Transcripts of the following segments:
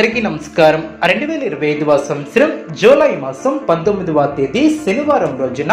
అందరికీ నమస్కారం. రెండు వేల ఇరవై ఐదవ సంవత్సరం జూలై మాసం పంతొమ్మిదవ తేదీ శనివారం రోజున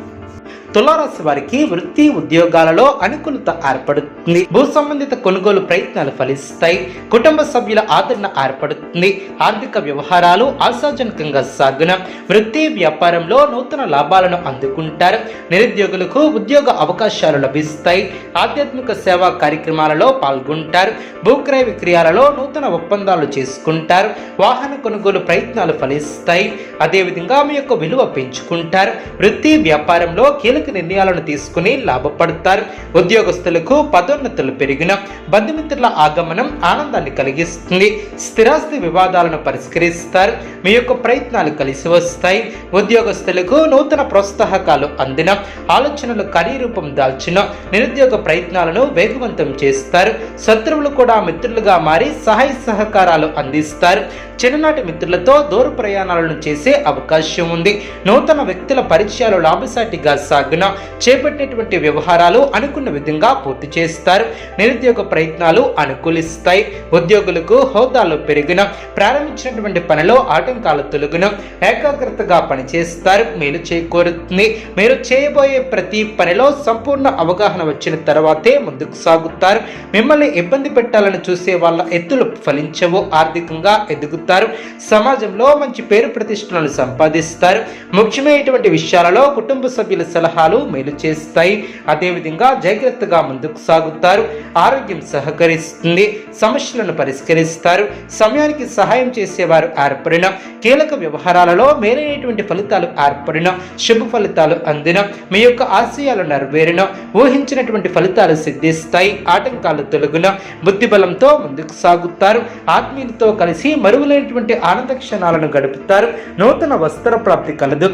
తులారాశి వారికి వృత్తి ఉద్యోగాలలో అనుకూలత ఏర్పడుతుంది. భూ సంబంధిత కొనుగోలు ప్రయత్నాలు ఫలిస్తాయి. కుటుంబ సభ్యుల ఆదరణ ఏర్పడుతుంది. ఆర్థిక వ్యవహారాలు ఆశాజనకంగా సాగున. వృత్తి వ్యాపారంలో నూతన లాభాలను అందుకుంటారు. నిరుద్యోగులకు ఉద్యోగ అవకాశాలు లభిస్తాయి. ఆధ్యాత్మిక సేవా కార్యక్రమాలలో పాల్గొంటారు. భూక్రయ విక్రయాలలో నూతన ఒప్పందాలు చేసుకుంటారు. వాహన కొనుగోలు ప్రయత్నాలు ఫలిస్తాయి. అదేవిధంగా మీ యొక్క విలువ పెంచుకుంటారు. వృత్తి వ్యాపారంలో కీలక నిర్ణయాలను తీసుకుని లాభపడతారు. ఉద్యోగస్తులకు పదోన్నతులు పెరిగిన బంధుమిత్రుల ఆగమనం ఆనందాన్ని కలిగిస్తుంది. స్థిరాస్తి వివాదాలను పరిష్కరిస్తారు. మీ యొక్క ప్రయత్నాలు కలిసి వస్తాయి. ఉద్యోగస్తులకు నూతన ప్రోత్సాహకాలు అందిన ఆలోచనలు కార్యరూపం దాల్చిన నిరుద్యోగ ప్రయత్నాలను వేగవంతం చేస్తారు. శత్రువులు కూడా మిత్రులుగా మారి సహాయ సహకారాలు అందిస్తారు. చిన్ననాటి మిత్రులతో దూర ప్రయాణాలను చేసే అవకాశం ఉంది. నూతన వ్యక్తుల పరిచయాలు లాభసాటిగా సాగున చేపట్టినటువంటి వ్యవహారాలు అనుకున్న విధంగా పూర్తి చేస్తారు. నిరుద్యోగ ప్రయత్నాలు అనుకూలిస్తాయి. ఉద్యోగులకు హోదాలు పెరిగిన ప్రారంభించినటువంటి పనిలో ఆటంకాలు తొలగిన ఏకాగ్రతగా పనిచేస్తారు. మేలు చేకూరుతుంది. మీరు చేయబోయే ప్రతి పనిలో సంపూర్ణ అవగాహన వచ్చిన తర్వాతే ముందుకు సాగుతారు. మిమ్మల్ని ఇబ్బంది పెట్టాలని చూసే వాళ్ళ ఎత్తులు ఫలించవు. ఆర్థికంగా ఎదుగుతారు. సమాజంలో మంచి పేరు ప్రతిష్టలను సంపాదిస్తారు. ముఖ్యమైనటువంటి విషయాలలో కుటుంబ సభ్యుల సలహా సలహాలు మేలు చేస్తాయి. అదేవిధంగా జాగ్రత్తగా ముందుకు సాగుతారు. ఆరోగ్యం సహకరిస్తుంది. సమస్యలను పరిష్కరిస్తారు. సమయానికి సహాయం చేసేవారు ఏర్పడిన కీలక వ్యవహారాలలో మేలైనటువంటి ఫలితాలు ఏర్పడిన శుభ ఫలితాలు అందిన మీ యొక్క ఆశయాలు నెరవేరిన ఊహించినటువంటి ఫలితాలు సిద్ధిస్తాయి. ఆటంకాలు తొలగిన బుద్ధిబలంతో ముందుకు సాగుతారు. ఆత్మీయులతో కలిసి మరువులైనటువంటి ఆనంద క్షణాలను గడుపుతారు. నూతన వస్త్ర ప్రాప్తి కలదు.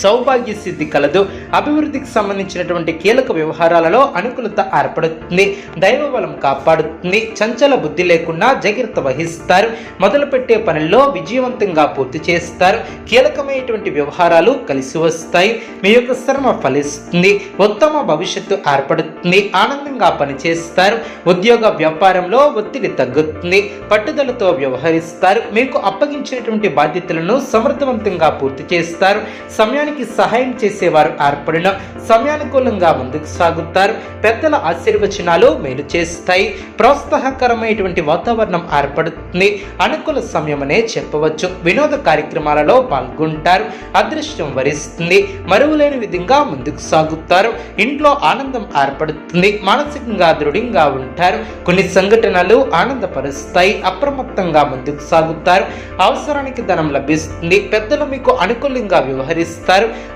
సౌభాగ్య సిద్ధి కలదు. అభివృద్ధికి సంబంధించినటువంటి కీలక వ్యవహారాలలో అనుకూలత ఏర్పడుతుంది. దైవ బలం కాపాడుతుంది. చంచల బుద్ధి లేకుండా జాగ్రత్త వహిస్తారు. మొదలుపెట్టే పనుల్లో విజయవంతంగా పూర్తి చేస్తారు. కీలకమైనటువంటి వ్యవహారాలు కలిసి వస్తాయి. మీ యొక్క శ్రమ ఫలిస్తుంది. ఉత్తమ భవిష్యత్తు ఏర్పడుతుంది. ఆనందంగా పనిచేస్తారు. ఉద్యోగ వ్యాపారంలో ఒత్తిడి తగ్గుతుంది. పట్టుదలతో వ్యవహరిస్తారు. మీకు అప్పగించినటువంటి బాధ్యతలను సమర్థవంతంగా పూర్తి చేస్తారు. సమయానికి సహాయం చేసేవారు ఏర్పడిన సమయానుకూలంగా ముందుకు సాగుతారు. పెద్దల ఆశీర్వచనాలు మేలు చేస్తాయి. ప్రోత్సాహకరమైనటువంటి వాతావరణం ఏర్పడుతుంది. అనుకూల సమయమనే చెప్పవచ్చు. వినోద కార్యక్రమాలలో పాల్గొంటారు. అదృష్టం వరిస్తుంది. మరువులేని విధంగా ముందుకు సాగుతారు. ఇంట్లో ఆనందం ఏర్పడుతుంది. మానసికంగా దృఢంగా ఉంటారు. కొన్ని సంఘటనలు ఆనందపరుస్తాయి. అప్రమత్తంగా ముందుకు సాగుతారు. అవసరానికి ధనం లభిస్తుంది. పెద్దలు మీకు అనుకూలంగా వ్యవహరిస్తారు.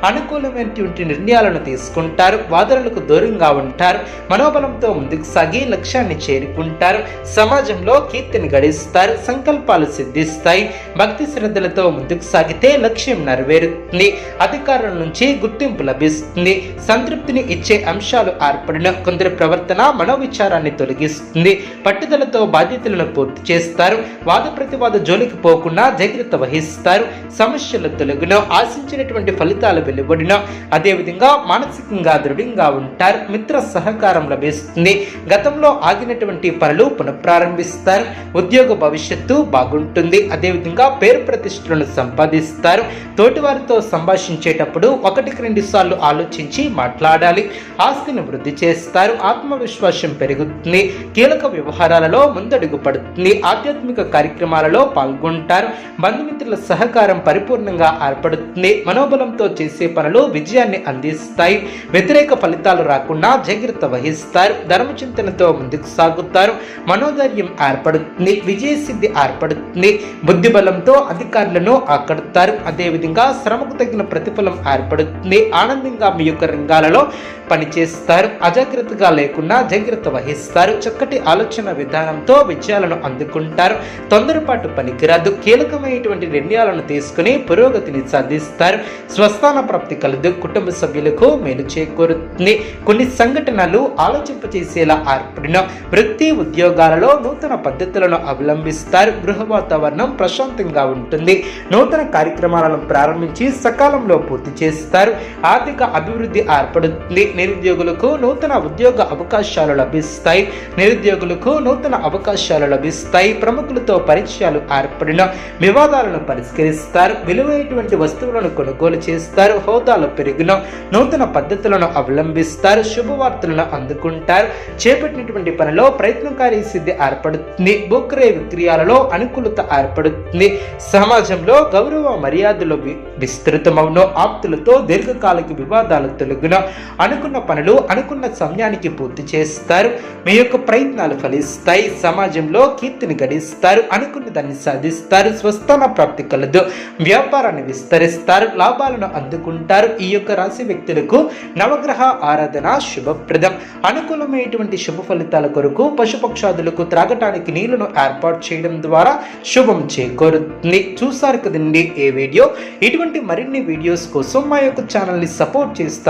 అనుకూలమైనటువంటి నిర్ణయాలను తీసుకుంటారు వాదనలకు దూరంగా ఉంటారు మనోబలంతో ముందుకు సాగి లక్ష్యాన్ని చేరుకుంటారు సమాజంలో కీర్తిని గడిస్తారు సంకల్పాలు సిద్ధిస్తాయి భక్తి శ్రద్ధలతో ముందుకు సాగితే లక్ష్యం నెరవేరుతుంది అధికారుల నుంచి గుర్తింపు లభిస్తుంది సంతృప్తిని ఇచ్చే అంశాలు ఏర్పడిన కొందరి ప్రవర్తన మనోవిచారాన్ని తొలగిస్తుంది పట్టుదలతో బాధ్యతలను పూర్తి చేస్తారు వాద ప్రతివాద జోలికి పోకుండా జాగ్రత్త వహిస్తారు సమస్యలు తొలగిన ఆశించినటువంటి ఫలితాలు వెలువడిన అదేవిధంగా మానసికంగా దృఢంగా ఉంటారు మిత్ర సహకారం లభిస్తుంది. గతంలో ఆగినటువంటి పనులు పునఃప్రారంభిస్తారు ఉద్యోగ భవిష్యత్తు బాగుంటుంది. అదేవిధంగా పేరు ప్రతిష్టలను సంపాదిస్తారు. తోటివారితో సంభాషించేటప్పుడు ఒకటికి రెండు సార్లు ఆలోచించి మాట్లాడాలి. ఆస్తిని వృద్ధి చేస్తారు ఆత్మవిశ్వాసం పెరుగుతుంది. కీలక వ్యవహారాలలో ముందడుగు పడుతుంది. ఆధ్యాత్మిక కార్యక్రమాలలో పాల్గొంటారు. బంధుమిత్రుల సహకారం పరిపూర్ణంగా ఏర్పడుతుంది. మనోబలం నమ్మకంతో చేసే పనులు విజయాన్ని అందిస్తాయి. వ్యతిరేక ఫలితాలు రాకుండా జాగ్రత్త వహిస్తారు. ధర్మచింతనతో ముందుకు సాగుతారు. మనోధైర్యం ఏర్పడుతుంది. విజయసిద్ధి ఏర్పడుతుంది. బుద్ధిబలంతో అధికారులను ఆకడతారు అదేవిధంగా శ్రమకు తగిన ప్రతిఫలం ఏర్పడుతుంది. ఆనందంగా మీ యొక్క రంగాలలో పనిచేస్తారు. అజాగ్రత్తగా లేకుండా జాగ్రత్త వహిస్తారు. చక్కటి ఆలోచన విధానంతో విజయాలను అందుకుంటారు. తొందరపాటు పనికిరాదు. కీలకమైనటువంటి నిర్ణయాలను తీసుకుని పురోగతిని సాధిస్తారు. స్వస్థాన ప్రాప్తి కలదు కుటుంబ సభ్యులకు మేలు చేకూరుతుంది. కొన్ని సంఘటనలు ఆలోచింపచేసేలా ఏర్పడిన వృత్తి ఉద్యోగాలలో నూతన పద్ధతులను అవలంబిస్తారు. గృహ వాతావరణం ప్రశాంతంగా ఉంటుంది. నూతన కార్యక్రమాలను ప్రారంభించి సకాలంలో పూర్తి చేస్తారు. ఆర్థిక అభివృద్ధి ఏర్పడుతుంది. నిరుద్యోగులకు నూతన ఉద్యోగ అవకాశాలు లభిస్తాయి. నిరుద్యోగులకు నూతన అవకాశాలు లభిస్తాయి. ప్రముఖులతో పరిచయాలు ఏర్పడిన వివాదాలను పరిష్కరిస్తారు. విలువైనటువంటి వస్తువులను కొనుగోలు చేస్తారు హోదాలు పెరిగిన నూతన పద్ధతులను అవలంబిస్తారు శుభవార్తలను అందుకుంటారు. చేపట్టినటువంటి పనిలో ప్రయత్నకారి సిద్ధి ఏర్పడుతుంది బుక్రే విక్రయాలలో అనుకూలత ఏర్పడుతుంది. సమాజంలో గౌరవ మర్యాదలు విస్తృతమవును ఆప్తులతో దీర్ఘకాలిక వివాదాలు తొలగున. అనుకున్న పనులు అనుకున్న సమయానికి పూర్తి చేస్తారు. మీ యొక్క ప్రయత్నాలు ఫలిస్తాయి. సమాజంలో కీర్తిని గడిస్తారు అనుకున్న దాన్ని సాధిస్తారు స్వస్థాన ప్రాప్తి కలదు. వ్యాపారాన్ని విస్తరిస్తారు లాభాలను అందుకుంటారు. ఈ యొక్క రాశి వ్యక్తులకు నవగ్రహ ఆరాధన శుభప్రదం. అనుకూలమైనటువంటి శుభ ఫలితాల కొరకు పశుపక్షాదులకు త్రాగటానికి నీళ్ళను ఏర్పాటు చేయడం ద్వారా శుభం చేకూరుతుంది. చూసారు కదండి ఏ వీడియో? ఇటువంటి మరిన్ని వీడియోస్ కోసం మా యొక్క ఛానల్ని సపోర్ట్ చేస్తారు